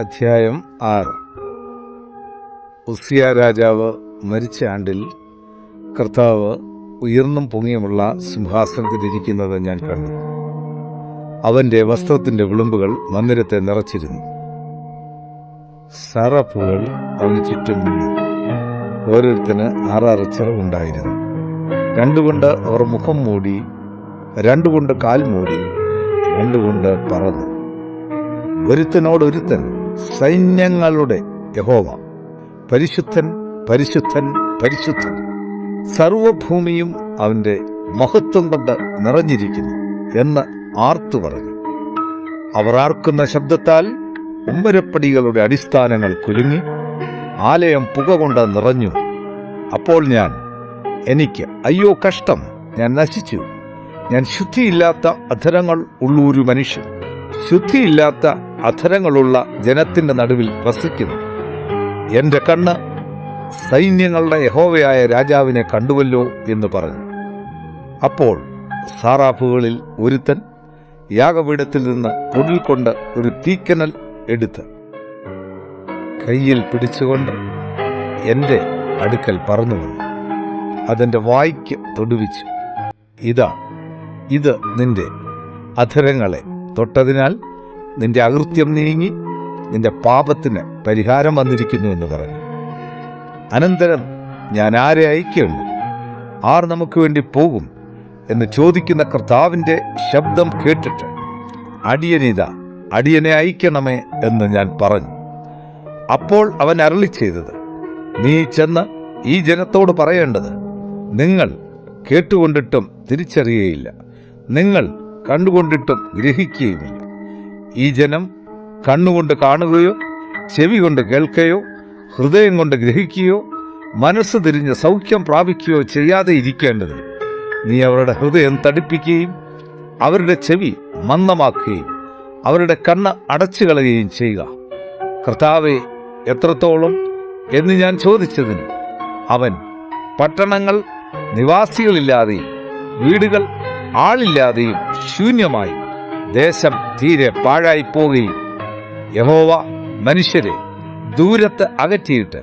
അധ്യായം ആറ്. ഉസിയ രാജാവ് മരിച്ച ആണ്ടിൽ കർത്താവ് ഉയർന്നും പൊങ്ങിയുമുള്ള സിംഹാസനത്തിലിരിക്കുന്നത് ഞാൻ കണ്ടു. അവന്റെ വസ്ത്രത്തിന്റെ വിളുമ്പുകൾ മന്ദിരത്തെ നിറച്ചിരുന്നു. സറപ്പുകൾ അവന് ചുറ്റും ഓരോരുത്തന് ആറാറ് ചിറവുണ്ടായിരുന്നു. രണ്ടുകൊണ്ട് അവർ മുഖം മൂടി രണ്ടുകൊണ്ട് കാൽ മൂടി രണ്ടുകൊണ്ട് പറന്നു. ഒരുത്തനോട് ഒരുത്തൻ സൈന്യങ്ങളുടെ യഹോവ. പരിശുദ്ധൻ പരിശുദ്ധൻ പരിശുദ്ധൻ. സർവഭൂമിയും അവന്റെ മഹത്വം കൊണ്ട് നിറഞ്ഞിരിക്കുന്നു എന്ന് ആർത്തു പറഞ്ഞു. അവർ ആർക്കുന്ന ശബ്ദത്താൽ ഉമ്മരപ്പടികളുടെ അടിസ്ഥാനങ്ങൾ കുലുങ്ങി ആലയം പുക കൊണ്ട് നിറഞ്ഞു. അപ്പോൾ ഞാൻ എനിക്ക് അയ്യോ കഷ്ടം ഞാൻ നശിച്ചു. ഞാൻ ശുദ്ധിയില്ലാത്ത അധരങ്ങൾ ഉള്ളൂരു മനുഷ്യൻ. ശുദ്ധിയില്ലാത്ത അധരങ്ങളുള്ള ജനത്തിന്റെ നടുവിൽ വസിക്കുന്നു. എന്റെ കണ്ണ് സൈന്യങ്ങളുടെ യഹോവയായ രാജാവിനെ കണ്ടുവല്ലോ എന്ന് പറഞ്ഞു. അപ്പോൾ സാറാഫുകളിൽ ഒരുത്തൻ യാഗപീഠത്തിൽ നിന്ന് പൊടിൽ കൊണ്ട് ഒരു തീക്കനൽ എടുത്ത് കയ്യിൽ പിടിച്ചുകൊണ്ട് എന്റെ അടുക്കൽ പറന്നു വന്നു. അതെന്റെ വായിക്ക് തൊടുവിച്ചു. ഇതാ ഇത് നിന്റെ അധരങ്ങളെ തൊട്ടതിനാൽ നിന്റെ അകൃത്യം നീങ്ങി നിന്റെ പാപത്തിന് പരിഹാരം വന്നിരിക്കുന്നു എന്ന് പറഞ്ഞു. അനന്തരം ഞാൻ ആരെ അയക്കുള്ളൂ ആർ നമുക്ക് വേണ്ടി പോകും എന്ന് ചോദിക്കുന്ന കർത്താവിന്റെ ശബ്ദം കേട്ടിട്ട് അടിയനിത അടിയനെ അയക്കണമേ എന്ന് ഞാൻ പറഞ്ഞു. അപ്പോൾ അവൻ അരളി ചെയ്തത് നീ ചെന്ന് ഈ ജനത്തോട് പറയേണ്ടത് നിങ്ങൾ കേട്ടുകൊണ്ടിട്ടും തിരിച്ചറിയുകയില്ല നിങ്ങൾ കണ്ടുകൊണ്ടിട്ടും ഗ്രഹിക്കുകയുമില്ല. ഈ ജനം കണ്ണുകൊണ്ട് കാണുകയോ ചെവി കൊണ്ട് കേൾക്കുകയോ ഹൃദയം കൊണ്ട് ഗ്രഹിക്കുകയോ മനസ്സ് തിരിഞ്ഞ് സൗഖ്യം പ്രാപിക്കുകയോ ചെയ്യാതെ ഇരിക്കേണ്ടത് നീ അവരുടെ ഹൃദയം തടിപ്പിക്കുകയും അവരുടെ ചെവി മന്ദമാക്കുകയും അവരുടെ കണ്ണ് അടച്ചു കളയുകയും ചെയ്യുക. കർത്താവെ എത്രത്തോളം എന്ന് ഞാൻ ചോദിച്ചതിന് അവൻ പട്ടണങ്ങൾ നിവാസികളില്ലാതെയും വീടുകൾ ആളില്ലാതെയും ശൂന്യമായി ദേശം തീരെ പാഴായി പോകുകയും യഹോവ മനുഷ്യരെ ദൂരത്ത് അകറ്റിയിട്ട്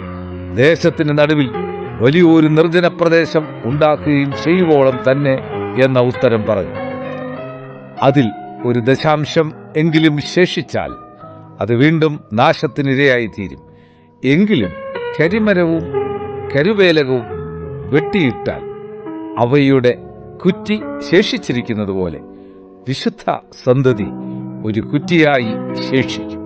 ദേശത്തിന് നടുവിൽ വലിയൊരു നിർജന പ്രദേശം ഉണ്ടാക്കുകയും ചെയ്യുവോളം തന്നെ എന്ന ഉത്തരം പറഞ്ഞു. അതിൽ ഒരു ദശാംശം എങ്കിലും ശേഷിച്ചാൽ അത് വീണ്ടും നാശത്തിനിരയായി തീരും എങ്കിലും കരിമരവും കരുവേലകവും വെട്ടിയിട്ടാൽ അവയുടെ കുറ്റി ശേഷിച്ചിരിക്കുന്നത് പോലെ വിശുദ്ധ സന്തതി ഒരു കുറ്റിയായി ശേഷിക്കും.